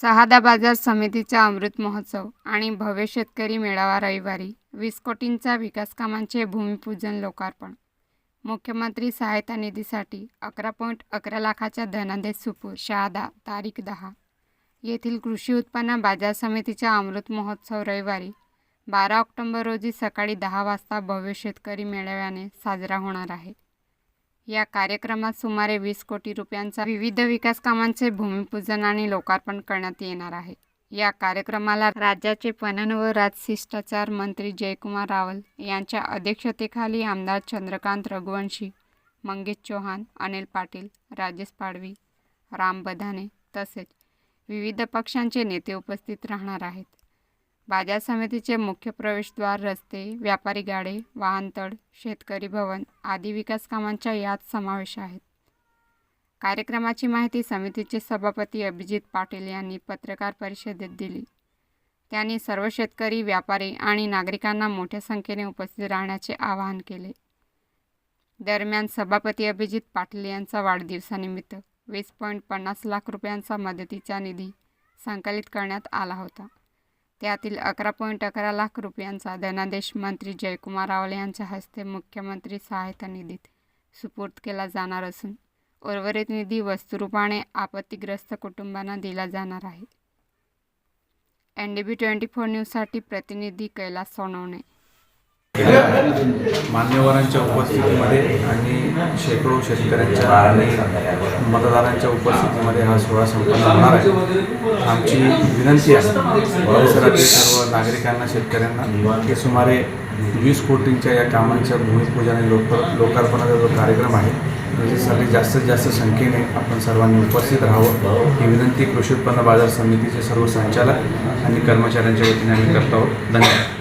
सहादा बाजार समितीचा अमृत महोत्सव आणि भव्य शेतकरी मेळावा रविवारी. वीस कोटींचा विकास कामांचे भूमिपूजन लोकार्पण. मुख्यमंत्री सहायता निधीसाठी अकरा पॉईंट अकरा लाखाच्या धनादेश सुपूर शहादा तारीख दहा. येथील कृषी उत्पन्न बाजार समितीचा अमृत महोत्सव रविवारी बारा ऑक्टोंबर रोजी सकाळी दहा वाजता भव्य शेतकरी मेळाव्याने साजरा होणार आहे. या कार्यक्रमात सुमारे वीस कोटी रुपयांचा विविध विकास कामांचे भूमिपूजन आणि लोकार्पण करण्यात येणार आहे. या कार्यक्रमाला राज्याचे पणन व राजशिष्टाचार मंत्री जयकुमार रावल यांच्या अध्यक्षतेखाली आमदार चंद्रकांत रघुवंशी मंगेश चौहान अनिल पाटील राजेश पाडवी राम बधाने तसेच विविध पक्षांचे नेते उपस्थित राहणार आहेत. बाजार समितीचे मुख्य प्रवेशद्वार रस्ते व्यापारी गाडे वाहनतळ शेतकरी भवन आदी विकास कामांचा यात समावेश आहेत. कार्यक्रमाची माहिती समितीचे सभापती अभिजित पाटील यांनी पत्रकार परिषदेत दिली. त्यांनी सर्व शेतकरी व्यापारी आणि नागरिकांना मोठ्या संख्येने उपस्थित राहण्याचे आवाहन केले. दरम्यान सभापती अभिजित पाटील यांचा वाढदिवसानिमित्त वीस पॉईंट पन्नास लाख रुपयांचा मदतीचा निधी संकलित करण्यात आला होता. त्यातील अकरा पॉईंट अकरा लाख रुपयांचा धनादेश मंत्री जयकुमार रावले यांच्या हस्ते मुख्यमंत्री सहायता निधीत सुपूर्द केला जाणार असून उर्वरित निधी वस्तुरूपाने आपत्तीग्रस्त कुटुंबांना दिला जाणार आहे. N D B twenty four न्यूजसाठी प्रतिनिधी कैलास सोनवणे मान्यवरांच्या उपस्थितीमध्ये आणि शेकडो शेतकऱ्यांच्या आणि मतदारांच्या उपस्थितीमध्ये हा सोहळा संपन्न होणार आहे. आमची विनंती आहे परिसरातील सर्व नागरिकांना शेतकऱ्यांना की सुमारे वीस कोटींच्या या कामांच्या भूमिपूजन आणि लोक लोकार्पणाचा जो कार्यक्रम आहे त्याच्यासाठी जास्तीत जास्त संख्येने आपण सर्वांनी उपस्थित राहावं. ही विनंती कृषी उत्पन्न बाजार समितीचे सर्व संचालक आणि कर्मचाऱ्यांच्या वतीने आम्ही करतो आहोत. धन्यवाद.